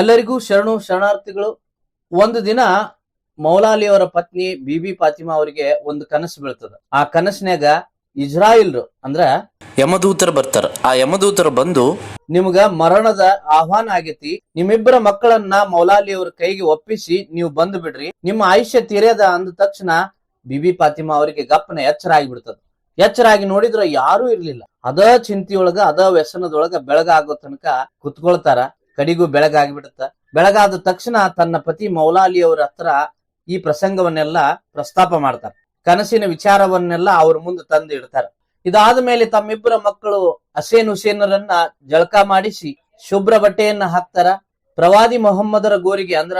ಎಲ್ಲರಿಗೂ ಶರಣು ಶರಣಾರ್ಥಿಗಳು ಒಂದು ದಿನ ಮೌಲಾಲಿಯವರ ಪತ್ನಿ ಬಿಬಿ ಫಾತಿಮಾ ಅವರಿಗೆ ಒಂದು ಕನಸು ಬೀಳ್ತದ. ಆ ಕನಸಿನಾಗ ಇಸ್ರಾಯಿಲ್ ಅಂದ್ರ ಯಮದೂತರು ಬರ್ತಾರ. ಆ ಯಮದೂತರು ಬಂದು ನಿಮ್ಗ ಮರಣದ ಆಹ್ವಾನ ಆಗೇತಿ. ನಿಮ್ಮಿಬ್ಬರ ಮಕ್ಕಳನ್ನ ಮೌಲಾಲಿಯವರ ಕೈಗೆ ಒಪ್ಪಿಸಿ ನೀವು ಬಂದು ಬಿಡ್ರಿ. ನಿಮ್ಮ ಆಯುಷ್ಯ ತೀರ್ಯದ ಅಂದ ತಕ್ಷಣ ಬಿಬಿ ಫಾತಿಮಾ ಅವರಿಗೆ ಗಪ್ಪನ ಎಚ್ಚರ ಆಗಿಬಿಡ್ತದ. ಎಚ್ಚರ ಆಗಿ ನೋಡಿದ್ರ ಯಾರೂ ಇರ್ಲಿಲ್ಲ. ಅದ ಚಿಂತೆಯೊಳಗ ಅದ ವ್ಯಸನದೊಳಗ ಬೆಳಗಾಗೋ ತನಕ ಕುತ್ಕೊಳ್ತಾರ. ಕಡಿಗೂ ಬೆಳಗಾಗಿಬಿಡುತ್ತ. ಬೆಳಗಾದ ತಕ್ಷಣ ತನ್ನ ಪತಿ ಮೌಲಾಲಿ ಅವರ ಹತ್ರ ಈ ಪ್ರಸಂಗವನ್ನೆಲ್ಲ ಪ್ರಸ್ತಾಪ ಮಾಡ್ತಾರೆ. ಕನಸಿನ ವಿಚಾರವನ್ನೆಲ್ಲ ಅವ್ರ ಮುಂದೆ ತಂದು ಇಡ್ತಾರೆ. ಇದಾದ ಮೇಲೆ ತಮ್ಮಿಬ್ಬರ ಮಕ್ಕಳು ಹಸೇನ್ ಹುಸೇನರನ್ನ ಜಳಕ ಮಾಡಿಸಿ ಶುಭ್ರ ಬಟ್ಟೆಯನ್ನ ಹಾಕ್ತಾರ. ಪ್ರವಾದಿ ಮೊಹಮ್ಮದರ ಗೋರಿಗೆ ಅಂದ್ರ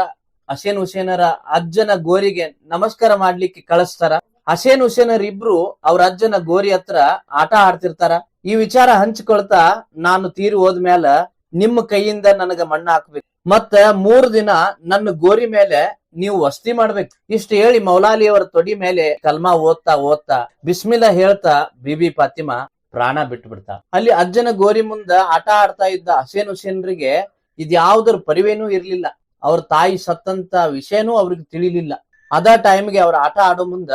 ಹಸೇನ್ ಹುಸೇನರ ಅಜ್ಜನ ಗೋರಿಗೆ ನಮಸ್ಕಾರ ಮಾಡ್ಲಿಕ್ಕೆ ಕಳಿಸ್ತಾರ. ಹಸೇನ್ ಹುಸೇನರ್ ಇಬ್ರು ಅವ್ರ ಅಜ್ಜನ ಗೋರಿ ಹತ್ರ ಆಟ ಆಡ್ತಿರ್ತಾರ. ಈ ವಿಚಾರ ಹಂಚಿಕೊಳ್ತಾ ನಾನು ತೀರು ಹೋದ್ಮೇಲ ನಿಮ್ಮ ಕೈಯಿಂದ ನನಗ ಮಣ್ಣ ಹಾಕ್ಬೇಕು. ಮತ್ತ ಮೂರ್ ದಿನ ನನ್ನ ಗೋರಿ ಮೇಲೆ ನೀವು ವಸ್ತಿ ಮಾಡ್ಬೇಕು. ಇಷ್ಟ ಹೇಳಿ ಮೌಲಾಲಿ ಅವರ ತೊಡಿ ಮೇಲೆ ಕಲ್ಮಾ ಓದ್ತಾ ಓದ್ತಾ ಬಿಸ್ಮಿಲ್ಲಾ ಹೇಳ್ತಾ, ಬಿಬಿ ಫಾತಿಮಾ, ಪ್ರಾಣ ಬಿಟ್ಟು ಬಿಡ್ತಾ ಅಲ್ಲಿ ಅಜ್ಜನ ಗೋರಿ ಮುಂದ ಆಟ ಆಡ್ತಾ ಇದ್ದ ಹಸೇನ್ ಹುಸೇನ್ರಿಗೆ ಇದ್ಯಾವ್ದ್ರ ಪರಿವೇನೂ ಇರ್ಲಿಲ್ಲ. ಅವ್ರ ತಾಯಿ ಸತ್ತಂತ ವಿಷಯನೂ ಅವ್ರಿಗೆ ತಿಳಿಲಿಲ್ಲ. ಅದ ಟೈಮ್ಗೆ ಅವ್ರ ಆಟ ಆಡೋ ಮುಂದ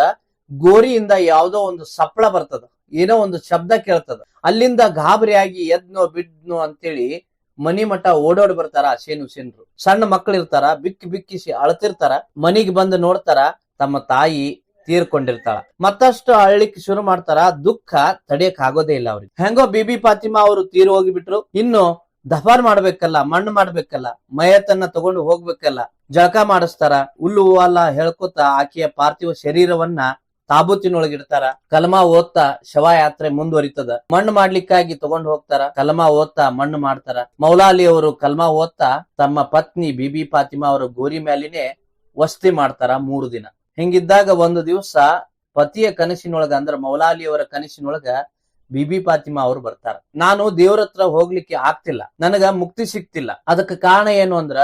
ಗೋರಿಯಿಂದ ಯಾವ್ದೋ ಒಂದು ಸಪ್ಪಳ ಬರ್ತದ. ಏನೋ ಒಂದು ಶಬ್ದ ಕೇಳ್ತದ. ಅಲ್ಲಿಂದ ಗಾಬರಿಯಾಗಿ, ಎದ್ನೋ, ಬಿದ್ನೋ ಅಂತೇಳಿ ಮನಿ ಮಠ ಓಡೋಡಿ ಬರ್ತಾರ ಸೇನು ಸೇನರು ಸಣ್ಣ ಮಕ್ಳು ಇರ್ತಾರ ಬಿಕ್ಕಿ ಬಿಕ್ಕಿಸಿ ಅಳತಿರ್ತಾರ, ಮನಿಗ್ ಬಂದು ನೋಡ್ತಾರ, ತಮ್ಮ ತಾಯಿ ತೀರ್ಕೊಂಡಿರ್ತಾಳ. ಮತ್ತಷ್ಟು ಅಳ್ಳಿಕ್ ಶುರು ಮಾಡ್ತಾರ, ದುಃಖ ತಡಿಯಕ್ ಆಗೋದೇ ಇಲ್ಲ ಅವ್ರಿಗೆ. ಹೆಂಗೋ ಬಿಬಿ ಫಾತಿಮಾ ಅವರು ತೀರ್ ಹೋಗಿಬಿಟ್ರು, ಇನ್ನು ದಫಾರ್ ಮಾಡ್ಬೇಕಲ್ಲ, ಮಣ್ಣು ಮಾಡ್ಬೇಕಲ್ಲ, ಮಯತನ್ನ ತಗೊಂಡು ಹೋಗ್ಬೇಕಲ್ಲ, ಜಳಕ ಮಾಡಿಸ್ತಾರ, ಹುಲ್ಲು ಹೂವಲ್ಲ ಹೇಳ್ಕೊತ ಆಕೆಯ ಪಾರ್ಥಿವ ಶರೀರವನ್ನ ತಾಬೂತಿನೊಳಗಿಡ್ತಾರ. ಕಲಮಾ ಓದ್ತಾ ಶವಯಾತ್ರೆ ಮುಂದುವರಿತದ. ಮಣ್ಣು ಮಾಡ್ಲಿಕ್ಕಾಗಿ ತಗೊಂಡು ಹೋಗ್ತಾರ. ಕಲಮಾ ಓದ್ತಾ ಮಣ್ಣು ಮಾಡ್ತಾರ. ಮೌಲಾಲಿ ಅವರು ಕಲ್ಮಾ ಓದ್ತಾ ತಮ್ಮ ಪತ್ನಿ ಬಿಬಿ ಫಾತಿಮಾ ಅವರ ಗೋರಿ ಮ್ಯಾಲಿನೇ ವಸ್ತಿ ಮಾಡ್ತಾರ ಮೂರು ದಿನ. ಹಿಂಗಿದ್ದಾಗ ಒಂದು ದಿವಸ ಪತಿಯ ಕನಸಿನೊಳಗ ಅಂದ್ರ ಮೌಲಾಲಿ ಅವರ ಕನಸಿನೊಳಗ ಬಿಬಿ ಫಾತಿಮಾ ಅವರು ಬರ್ತಾರ. ನಾನು ದೇವ್ರ ಹತ್ರ ಹೋಗ್ಲಿಕ್ಕೆ ಆಗ್ತಿಲ್ಲ. ನನಗ ಮುಕ್ತಿ ಸಿಕ್ತಿಲ್ಲ ಅದಕ್ಕೆ ಕಾರಣ ಏನು ಅಂದ್ರ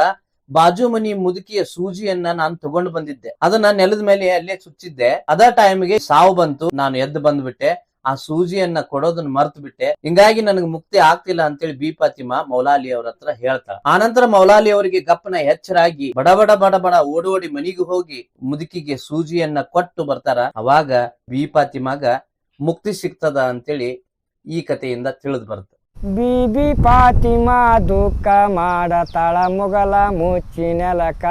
ಬಾಜು ಮನಿ ಮುದುಕಿಯ ಸೂಜಿಯನ್ನ ನಾನು ತಗೊಂಡು ಬಂದಿದ್ದೆ. ಅದನ್ನ ನೆಲದ ಮೇಲೆ ಅಲ್ಲೇ ಸುಚ್ಚಿದ್ದೆ ಅದ ಟೈಮ್ಗೆ ಸಾವು ಬಂತು. ನಾನು ಎದ್ದು ಬಂದ್ಬಿಟ್ಟೆ. ಆ ಸೂಜಿಯನ್ನ ಕೊಡೋದನ್ನ ಮರ್ತು ಬಿಟ್ಟೆ. ಹಿಂಗಾಗಿ ನನಗೆ ಮುಕ್ತಿ ಆಗ್ತಿಲ್ಲ ಅಂತೇಳಿ ಬಿ ಫಾತಿಮಾ ಮೌಲಾಲಿ ಅವ್ರ ಹತ್ರ ಹೇಳ್ತಾಳ ಆನಂತರ ಮೌಲಾಲಿ ಅವರಿಗೆ ಗಪ್ಪನ ಎಚ್ಚರಾಗಿ ಬಡ ಬಡ ಬಡ ಬಡ ಓಡಿ ಓಡಿ ಮನಿಗೆ ಹೋಗಿ ಮುದುಕಿಗೆ ಸೂಜಿಯನ್ನ ಕೊಟ್ಟು ಬರ್ತಾರ. ಅವಾಗ ಬಿ ಫಾತಿಮಾಗ ಮುಕ್ತಿ ಸಿಗ್ತದ ಅಂತೇಳಿ ಈ ಕಥೆಯಿಂದ ತಿಳಿದು ಬರುತ್ತೆ. ಬೀಬಿ ಫಾತಿಮಾ ದುಃಖ ಮಾಡತಾಳ ಮುಗಲ ಮುಚ್ಚಿ ನೆಲಕ.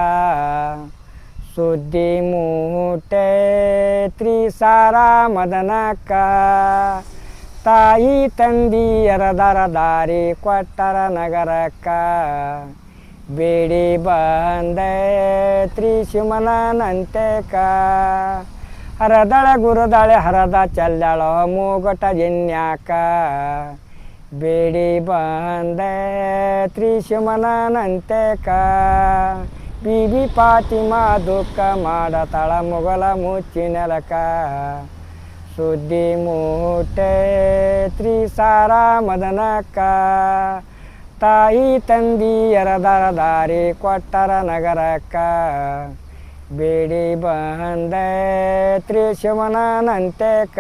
ಸುದ್ದಿ ಮೂಟೆ ತ್ರಿಸಾರ ಮದನಕ್ಕ ತಾಯಿ ತಂದಿಯರ ದರ ದಾರಿ ಕೊಟ್ಟರ ನಗರಕ್ಕ. ಬೇಡಿ ಬಂದೆ ಕ ಹರದಳ ಗುರುದಳೆ ಹರದ ಚಲ್ಲಳ ಮೂಗಟ ಜನ್ಯಾಕ ಬೇಡಿ ಬಂದೆ ತ್ರಿಶುಮನಂತೆಕ ಬಿಬಿ ಫಾತಿಮಾ ದುಃಖ ಮುಗಲ ಮುಚ್ಚಿ ನೆಲಕ. ಸುದ್ದಿ ಮೂಟೆ, ತ್ರಿಸಾರ ಮದನಕ್ಕ ತಾಯಿ ತಂದಿಯರ ದರ ದಾರಿ ಕೊಟ್ಟರ ನಗರಕ್ಕ ಬೇಡಿ ಬಂದೆ ತ್ರಿಶುಮನಂತೆಕ